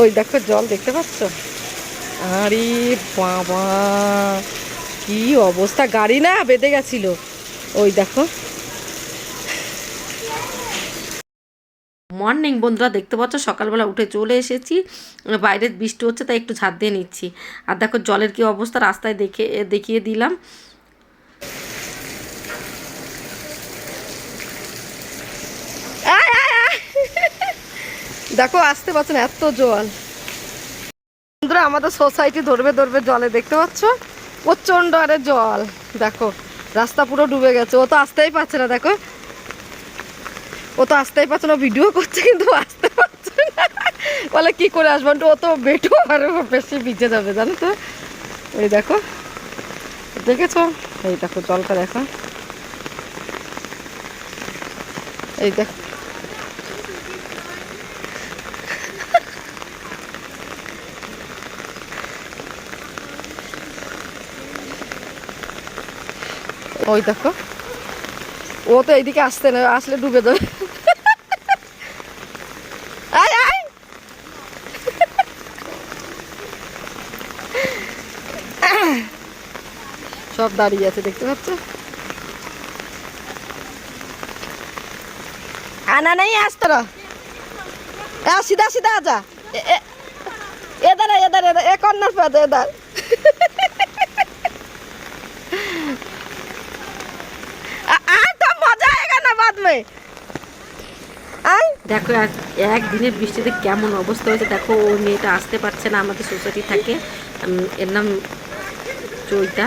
ওই দেখো জল দেখতে পাচ্ছ? আরে বাবা, কি অবস্থা! গাড়ি না বেঁধে গেছিল। ওই দেখো। মর্নিং বন্ধুরা, দেখতে পাচ্ছ? সকালবেলা উঠে চলে এসেছি। বাইরে বৃষ্টি হচ্ছে, তাই একটু ঝাঁট দিয়ে নিচ্ছি। আর দেখো, জলের কি অবস্থা? রাস্তায় দেখে, দেখিয়ে দিলাম। দেখো, আসতে পারছ না, এত জল বন্ধুরা, আমাদের সোসাইটি ধরবে ধরবে জলে, দেখতে পাচ্ছ? প্রচণ্ড আরে জল। দেখো, রাস্তা পুরো ডুবে গেছে। ও তো আসতেই পারছে না, দেখো। ও তো আসতেই পারছে না ভিডিও করছে, কিন্তু আসতে পারছে না। বলে, কি করে আসব? ও তো বেটু, আর বেশি ভিজে যাবে, জানো তো? এই দেখো, দেখেছ? এই দেখো জলটা দেখো এই দেখো। ওই দেখো। ও তো এইদিকে আসতে না, আসলে ডুবে যাবে। সব দাঁড়িয়ে আছে, দেখতে পাচ্ছ? আনা নেই আসতো সিধা সিধা আজা এ দাঁড়া এ দাঁড়া, এ কন্যার পাতে এ, দাঁড়া। যাবে দেখো একদিনের বৃষ্টিতে কেমন অবস্থা হয়েছে দেখো ও মেয়েটা আসতে পারছে না আমাদের সোসাইটি থাকে। এর নাম চৈতা।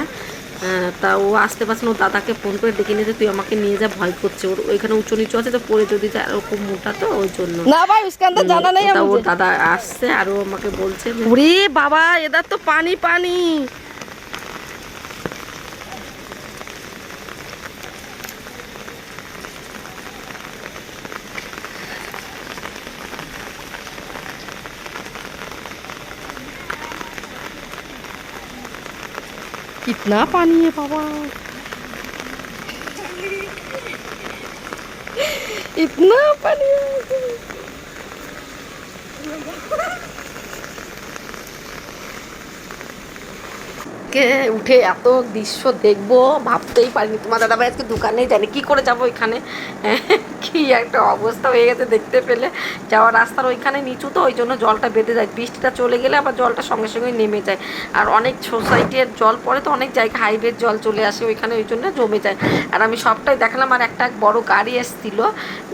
তা ও আসতে পারছে না ও দাদাকে ফোন করে ডেকে নিয়ে তুই আমাকে নিয়ে যা ভয় করছে। ওর ওইখানে উঁচু নিচু আছে তো পরে যদি খুব মোটা তো ওই জন্য। না ভাই জানা নেই ওর দাদা আসছে আর ও আমাকে বলছে ওরে বাবা এদার তো পানি পানি। Kenapa nih papa? Itu kenapa nih? है কে উঠে এত দৃশ্য দেখব, ভাবতেই পারিনি। তোমার দাদা ভাই আজকে দোকানেই জানি কি করে যাব ওইখানে কি একটা অবস্থা হয়ে গেছে দেখতে পেলে। যাওয়ার রাস্তার ওইখানে নিচু তো, ওই জন্য জলটা বেঁধে যায়। বৃষ্টিটা চলে গেলে আবার জলটা সঙ্গে সঙ্গে নেমে যায়। আর অনেক সোসাইটির জল পড়ে তো, অনেক জায়গায় হাইওয়ের জল চলে আসে, ওইখানে ওই জন্য জমে যায়। আর আমি সবটাই দেখালাম, আর একটা বড় গাড়ি এসেছিল।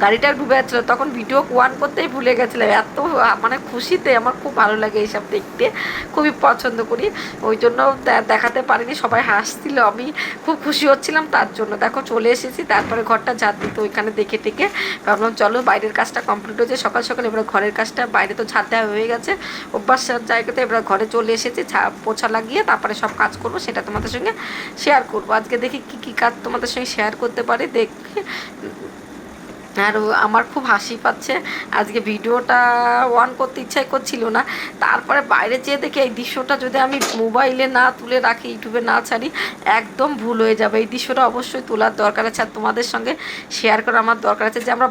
গাড়িটা ডুবে যাচ্ছিল। তখন ভিডিও ওয়ান করতেই ভুলে গেছিলাম। এত মানে খুশিতে, আমার খুব ভালো লাগে এইসব দেখতে। খুবই পছন্দ করি। ওই জন্য দেখাতে পারিনি, সবাই হাসছিল, আমি খুব খুশি হচ্ছিলাম, তার জন্য। দেখো, চলে এসেছি, তারপরে ঘরটা ঝাঁট দিতে ওইখানে দেখে টেকে ভাবলাম, চলো বাইরের কাজটা কমপ্লিট হয়েছে সকাল সকাল এবার ঘরের কাজটা বাইরে তো ঝাঁট দেওয়া হয়ে গেছে, অভ্যাসের জায়গাতে এবার ঘরে চলে এসেছি পোছা লাগিয়ে তারপরে সব কাজ করব, সেটা তোমাদের সঙ্গে শেয়ার করব। আজকে দেখি কী কী কাজ তোমাদের সঙ্গে শেয়ার করতে পারি, দেখে। আর আমার খুব হাসি পাচ্ছে। আজকে ভিডিওটা অন করতে ইচ্ছাই করছিল না। তারপরে বাইরে যেয়ে দেখি এই দৃশ্যটা যদি আমি মোবাইলে না তুলে রাখি, ইউটিউবে না ছাড়ি, একদম ভুল হয়ে যাবে। এই দৃশ্যটা অবশ্যই তোলার দরকার আছে। আর তোমাদের সঙ্গে শেয়ার করা আমার দরকার আছে যে, আমরা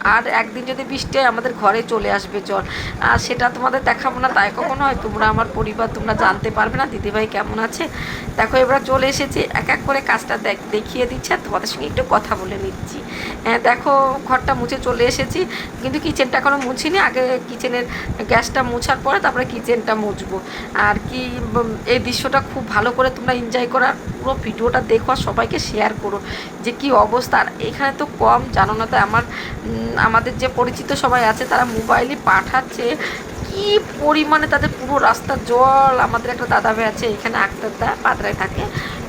আর একদিন যদি বৃষ্টি হয়, আমাদের ঘরে চলে আসবে জল। আর সেটা তোমাদের দেখাবো না, তাই কখনো হয় তোমরা আমার পরিবার তোমরা জানতে পারবে না। দিদিভাই কেমন আছে? দেখো, এবার চলে এসেছি। এক এক করে কাজটা দেখ- দেখিয়ে দিচ্ছে আর তোমাদের সঙ্গে একটু কথা বলে নিচ্ছি। হ্যাঁ দেখো ঘরটা মুছে চলে এসেছি। কিন্তু কিচেনটা এখনও মুছিনি। আগে কিচেনের গ্যাসটা মুছার পরে তারপরে কিচেনটা মুছবো। আর কি এই দৃশ্যটা খুব ভালো করে তোমরা এনজয় করার পুরো ভিডিওটা দেখো আর সবাইকে শেয়ার করো যে কি অবস্থা। আর এখানে তো কম, জানো না তো আমার আমাদের যে পরিচিত সবাই আছে, তারা মোবাইলে পাঠাচ্ছে। কি পরিমাণে তাদের পুরো রাস্তার জল, আমাদের একটা দাদা ভাই আছে, এখানে আক্তারদা পাতরায় থাকে।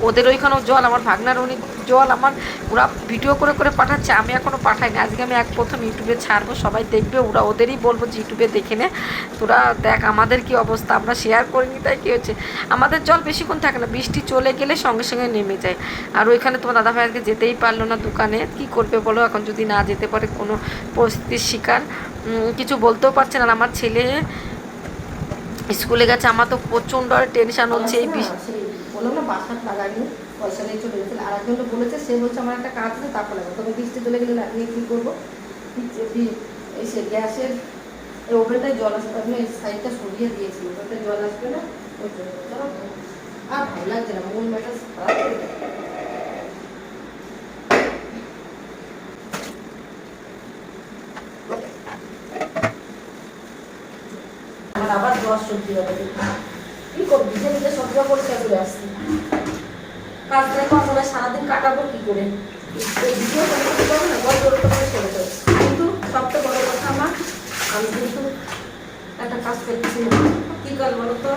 ওদের ওইখানেও জল, আমার ভাগনার অনেক জল আমার ওরা ভিডিও করে করে পাঠাচ্ছে, আমি এখনও পাঠাইনি। আজকে আমি এক প্রথম ইউটিউবে ছাড়বো, সবাই দেখবে, ওরা ওদেরই বলব যে ইউটিউবে দেখে নে। তোরা দেখ আমাদের কি অবস্থা, আমরা শেয়ার করিনি, তাই কী হচ্ছে? আমাদের জল বেশিক্ষণ থাকে না, বৃষ্টি চলে গেলে সঙ্গে সঙ্গে নেমে যায়। আর ওইখানে তোমার দাদা ভাই আজকে যেতেই পারল না দোকানে, কি করবে বলো? এখন যদি না যেতে পারে, কোনো পরিস্থিতির শিকার। কিছু বলতেও পারছে না আমার ছেলে স্কুলে গেছে, আমার তো প্রচণ্ড টেনশন হচ্ছে, এই বললাম না বাসার লাগাইনি পয়সা নিয়ে চলে গেছিল। আর একজন বলেছে, সে বলছে, আমার একটা কাজ আছে, তারপর লাগবে। তবে বৃষ্টি চলে গেলে লাগিয়ে কী করব? এই সে গ্যাসের, এই ওভেনটায় জল আসবে আমি এই সাইডটা সরিয়ে দিয়েছি। ওভেনটায় জল আসবে না, ওই জন্য। আর ভালো লাগছে না, মন মেটা খারাপ আবার জ্বর সবজি হবে। কি করবি? নিজে নিজে সবজি পরিষ্কার করে আসছি। কাজ দেখো আমরা সারাদিন কাটাবো কি করে? করতে পারব না করতে পারে চলে যাবে কিন্তু সবচেয়ে বড় কথা আমার, আমি কিন্তু একটা কাজ করছি না। কি কাজ বলো তো?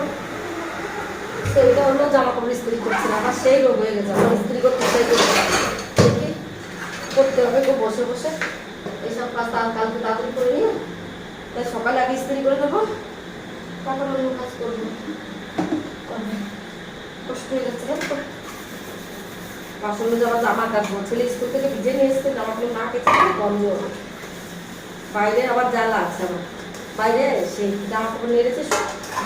সেইটা হলো জামা কাপড় ইস্ত্রি করছি না, আমার সেই রোগ হয়ে গেছে, আমার ইস্ত্রি করতে চাই দেখি, করতে হবে গো, বসে বসে। এইসব কাজ তার কালকে তাড়াতাড়ি করে নিয়ে, তাই সকালে আগে ইস্ত্রি করে দেবো তারপর অন্য কাজ করব। কষ্ট হয়ে যাচ্ছে জামা স্কুল থেকে নিয়ে না গন্ধ বাইরে আবার জ্বালা আছে আমার। বাইরে সেই জামা কাপড় নেড়েছে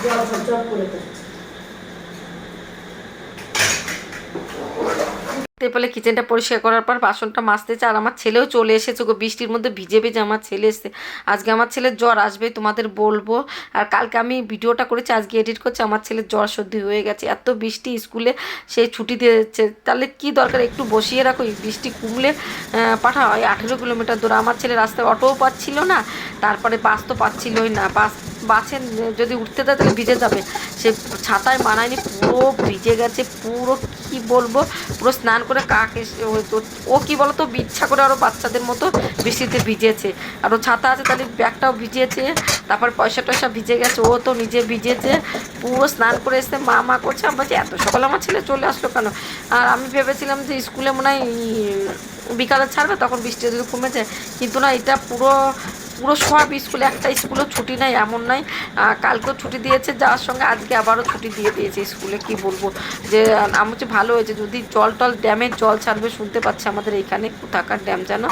জল ঝরঝর করে তে পেলে কিচেনটা পরিষ্কার করার পর বাসনটা মাজতেছে আর আমার ছেলেও চলে এসেছে গো। বৃষ্টির মধ্যে ভিজে ভিজে আমার ছেলে এসছে। আজকে আমার ছেলের জ্বর আসবে, তোমাদের বলব। আর কালকে আমি ভিডিওটা করেছি, আজকে এডিট করছি, আমার ছেলের জ্বর সর্দি হয়ে গেছে। এত বৃষ্টি, স্কুলে সে ছুটি দিয়েছে। তাহলে কি দরকার? একটু বসিয়ে রাখো বৃষ্টি কমলে পাঠা হয় আঠেরো কিলোমিটার দূরে আমার ছেলে রাস্তায় অটোও পাচ্ছিল না, তারপরে বাস তো পাচ্ছিলই না। বাস বাসে যদি উঠতে দেয় তাহলে ভিজে যাবে। সে ছাতায় মানায়নি, পুরো ভিজে গেছে, পুরো কি বলব, পুরো স্নান করে কাক এসে, ও- কি বলতো ইচ্ছা করে আরও বাচ্চাদের মতো বৃষ্টিতে ভিজেছে। আর ও ছাতা আছে, তাহলে ব্যাগটাও ভিজেছে তারপর পয়সা টয়সা ভিজে গেছে, ও তো নিজে ভিজেছে, পুরো স্নান করে এসে মা মা করছে, আমি বলছি, এত সকালে আমার ছেলে চলে আসলো কেন? আর আমি ভেবেছিলাম যে স্কুলে মনে হয় বিকালে ছাড়বে, তখন বৃষ্টি যদি কমে যায় কিন্তু না, এটা পুরো পুরো সব স্কুলে, একটা স্কুলও ছুটি নাই, এমন নাই। কালকেও ছুটি দিয়েছে, যাওয়ার সঙ্গে আজকে আবারও ছুটি দিয়ে দিয়েছে স্কুলে, কি বলব? যে, আমি হচ্ছে ভালো হয়েছে, যদি জল টল ড্যামের জল ছাড়বে, শুনতে পাচ্ছি আমাদের এইখানে কোথাকার ড্যাম যেন।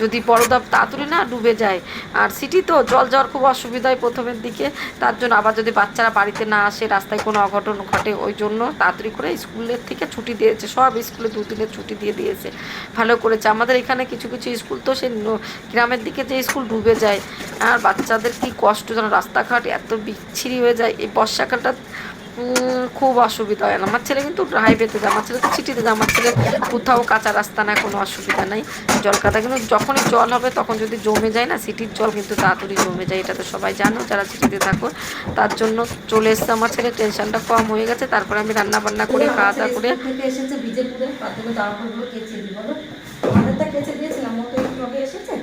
যদি বড়দা তাড়াতাড়ি না ডুবে যায়। আর সিটি তো, জল যাওয়ার খুব অসুবিধা হয় প্রথমের দিকে। তার জন্য আবার যদি বাচ্চারা বাড়িতে না আসে, রাস্তায় কোনো অঘটন ঘটে, ওই জন্য তাড়াতাড়ি করে স্কুলের থেকে ছুটি দিয়েছে, সব স্কুলে দুদিনের ছুটি দিয়ে দিয়েছে। ভালো করেছে। আমাদের এখানে কিছু কিছু স্কুল তো সে গ্রামের দিকে যে স্কুল ডুবে যায় আর বাচ্চাদের কি কষ্ট যেন রাস্তাঘাট এত বিচ্ছিরি হয়ে যায়। এই বর্ষাকালটা খুব অসুবিধা হয় না। আমার ছেলে কিন্তু হাইওয়েতে যায় আমার ছেলে তো সিটিতে যায়। আমার ছেলে কোথাও কাঁচা রাস্তা না কোনো অসুবিধা নাই। জল কাদা কিন্তু যখনই জল হবে তখন যদি জমে যায় না সিটির জল কিন্তু তাড়াতাড়ি জমে যায়। এটা তো সবাই জানো যারা সিটিতে থাকো তার জন্য চলে এসছে আমার ছেলে। টেনশনটা কম হয়ে গেছে। তারপরে আমি রান্না বান্না করে খাওয়া দাওয়া করে এসেছে ভিজে পুরে তার জন্য জামা কাপড়গুলো কেচে দিই বলো আমাদেরটা কেচে দিয়েছিলাম ও তো একটু এসেছে।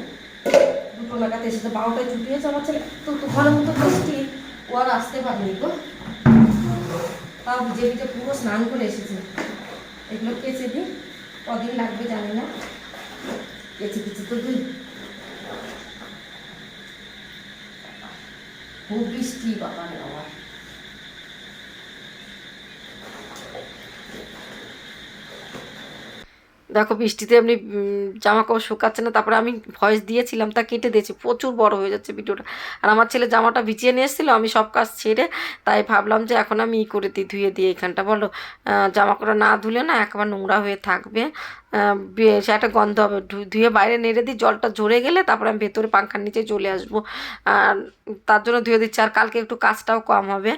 বারোটায় আমার ছেলে। তো মতো বৃষ্টি, ও আর আসতে গো। তাও ভিজে ভিজে পুরো স্নান করে এসেছে। এগুলো কেচে দিই কদিন লাগবে জানি না। কেচে কেচে তো দিই। খুব বৃষ্টি বাবা বাবা দেখো বৃষ্টিতে এমনি জামা কাপড় শুকাচ্ছে না, তারপরে আমি ভয়েস দিয়েছিলাম, তা কেটে দিয়েছি, প্রচুর বড় হয়ে যাচ্ছে ভিডিওটা। আর আমার ছেলে জামাটা ভিজিয়ে নিয়ে এসেছিল, আমি সব কাজ ছেড়ে, তাই ভাবলাম যে এখন আমি ই করে দিই, ধুয়ে দিই এখানটা বলো। জামা কাপড় না ধুলে না একবার নোংরা হয়ে থাকবে। সে একটা গন্ধ হবে। ধুয়ে বাইরে নেড়ে দিই, জলটা ঝরে গেলে তারপরে আমি ভেতরে পাংখার নিচে চলে আসব। আর তার জন্য ধুয়ে দিচ্ছি। আর কালকে একটু কাজটাও কম হবে।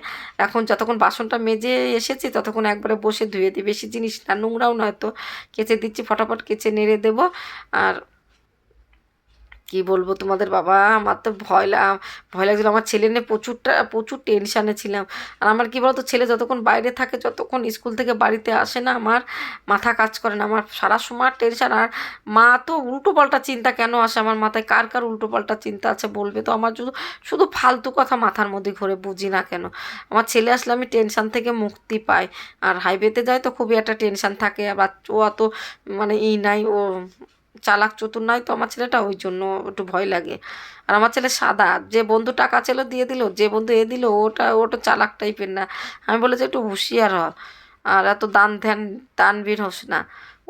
এখন যতক্ষণ বাসনটা মেজে এসেছি, ততক্ষণ একবারে বসে ধুয়ে দিই। বেশি জিনিস না, নোংরাও নয়তো কেচে দিচ্ছি, ফটাফট কেচে নেড়ে দেবো। আর কি বলব তোমাদের বাবা? আমার তো ভয় ভয় লাগছিল। আমার ছেলে নিয়ে প্রচুরটা, প্রচুর টেনশানে ছিলাম। আর আমার কি বলতো, ছেলে যতক্ষণ বাইরে থাকে, যতক্ষণ স্কুল থেকে বাড়িতে আসে না, আমার মাথা কাজ করে না। আমার সারা সময় টেনশান আর মা তো উল্টো পাল্টা চিন্তা কেন আসে আমার মাথায়? কার কার উল্টো পাল্টা চিন্তা আছে বলবে তো? আমার শুধু শুধু ফালতু কথা মাথার মধ্যে ঘুরে, বুঝি না কেন। আমার ছেলে আসলে আমি টেনশান থেকে মুক্তি পাই। আর হাইওয়েতে যায় তো খুবই একটা টেনশান থাকে। আবার ও অত মানে ই নাই, ও চালাক চতুর নয় তো আমার ছেলেটা, ওই জন্য একটু ভয় লাগে। আর আমার ছেলে সাদা, যে বন্ধু টাকা ছিল দিয়ে দিল, যে বন্ধু এ দিল, ওটা ওটা চালাক টাইপের না। আমি বলেছি একটু হুঁশিয়ার হ, আর এত দান ধ্যান, দানবীর হোস না।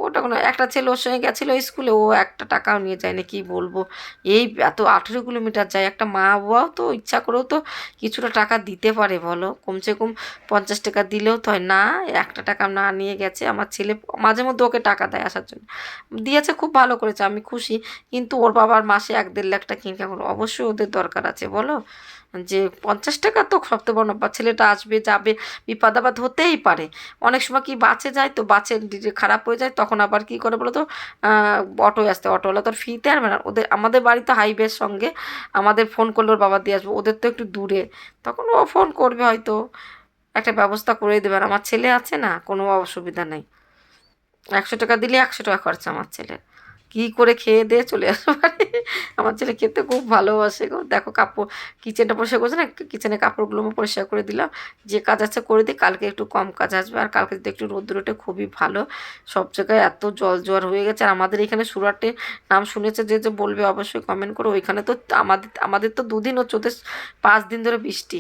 ওটা কোনো, একটা ছেলে ওর সঙ্গে গেছিল স্কুলে, ও একটা টাকাও নিয়ে যায়নি কি বলব? এই এত আঠেরো কিলোমিটার যায়, একটা মা বাবাও তো ইচ্ছা করেও তো কিছুটা টাকা দিতে পারে, বলো? কমসে কম পঞ্চাশ টাকা দিলেও তো হয়। না, একটা টাকা না নিয়ে গেছে, আমার ছেলে মাঝে মধ্যে ওকে টাকা দেয় আসার জন্য। দিয়েছে, খুব ভালো করেছে, আমি খুশি। কিন্তু ওর বাবার মাসে এক দেড় লাখ টাকা ইনকাম অবশ্যই ওদের দরকার আছে, বলো? যে পঞ্চাশ টাকা তো সবথেকে বড় ব্যাপার ছেলেটা আসবে, যাবে বিপদ আপদ হতেই পারে। অনেক সময় কি বাসে যায় তো ডিজে খারাপ হয়ে যায়, তখন আবার কি করে বলো তো অটোয় আসতে অটোওয়ালা তো আর ফিতে আনবে না। ওদের, আমাদের বাড়ি তো হাইওয়ের সঙ্গে। আমাদের ফোন করলে ওর বাবা দিয়ে আসবে। ওদের তো একটু দূরে। তখন ও ফোন করবে হয়তো। একটা ব্যবস্থা করে দেবেন আমার ছেলে আছে না, কোনো অসুবিধা নেই। একশো টাকা দিলে একশো টাকা খরচা আমার ছেলের। কী করে খেয়ে দিয়ে চলে পারে আমার ছেলে খেতে খুব ভালোবাসে গো। দেখো কাপড় কিচেনটা পরিষ্কার করছে না? কিচেনে কাপড়গুলো আমি পরিষ্কার করে দিলাম। যে কাজ আছে করে দিই, কালকে একটু কম কাজ আসবে। আর কালকে যদি একটু রোদ্র ওঠে খুবই ভালো, সব জায়গায় এত জল জোয়ার হয়ে গেছে। আর আমাদের এখানে সুরাটে নাম শুনেছে যে যে বলবে অবশ্যই কমেন্ট করে। ওইখানে তো আমাদের আমাদের তো দুদিন ও চোদ্দ পাঁচ দিন ধরে বৃষ্টি।